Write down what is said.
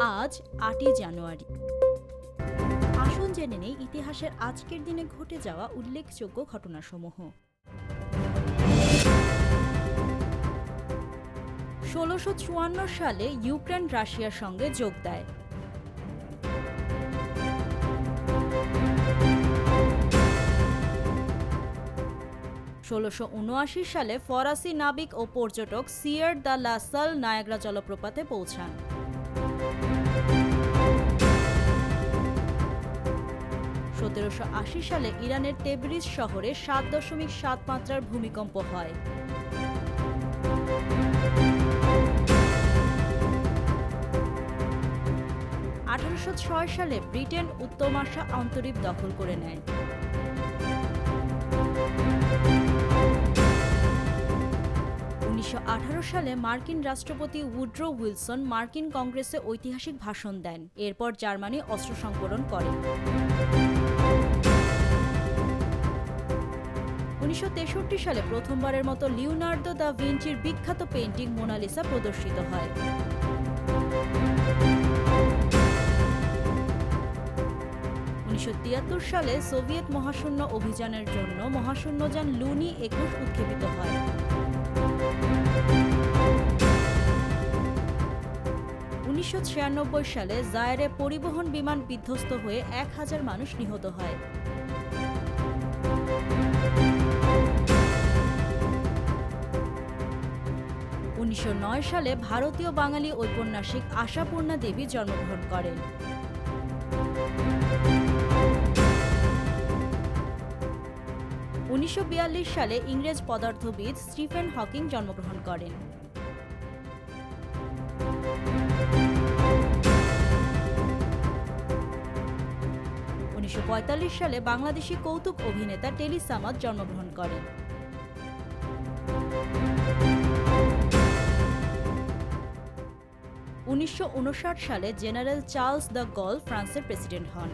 আজ আটই জানুয়ারি। আসুন জেনে নেই ইতিহাসের আজকের দিনে ঘটে যাওয়া উল্লেখযোগ্য ঘটনাসমূহ। ষোলোশো চুয়ান্ন সালে ইউক্রেন রাশিয়ার সঙ্গে যোগ দেয়। ষোলোশো সালে ফরাসি নাবিক ও পর্যটক সিয়ার দ্য লাসাল নায়াগ্রা জলপ্রপাতে পৌঁছান। আশি সালে ইরানের তেবরিজ শহরে সাত দশমিক সাত মাত্রার ভূমিকম্প হয়। আঠারোশো ছয় সালে ব্রিটেন উত্তমাশা অন্তরীপ দখল করে নেয়। উনিশশো আঠারো সালে মার্কিন রাষ্ট্রপতি উড্রো উইলসন মার্কিন কংগ্রেসে ঐতিহাসিক ভাষণ দেন। এরপর জার্মানি অস্ত্র সংকলন করে। উনিশশো তেষট্টি সালে প্রথমবারের মতো লিওনার্দো দা ভিঞ্চির বিখ্যাত পেন্টিং মোনালিসা প্রদর্শিত হয়। উনিশশো তিয়াত্তর সালে সোভিয়েত মহাশূন্য অভিযানের জন্য মহাশূন্যযান লুনি একুশ উৎক্ষেপিত হয়। উনিশশো ছিয়ানব্বই সালে জায়ারে পরিবহন বিমান বিধ্বস্ত হয়ে এক হাজার মানুষ নিহত হয়। উনিশশো নয় সালে ভারতীয় বাঙালি ঔপন্যাসিক আশাপূর্ণা দেবী জন্মগ্রহণ করেন। উনিশশো বিয়াল্লিশ সালে ইংরেজ পদার্থবিদ স্টিফেন হকিং জন্মগ্রহণ করেন। সালে বাংলাদেশি কৌতুক অভিনেতা টেলি সামাদ জন্মগ্রহণ করেন। উনিশশো উনষাট সালে জেনারেল চার্লস দ্য গল ফ্রান্সের প্রেসিডেন্ট হন।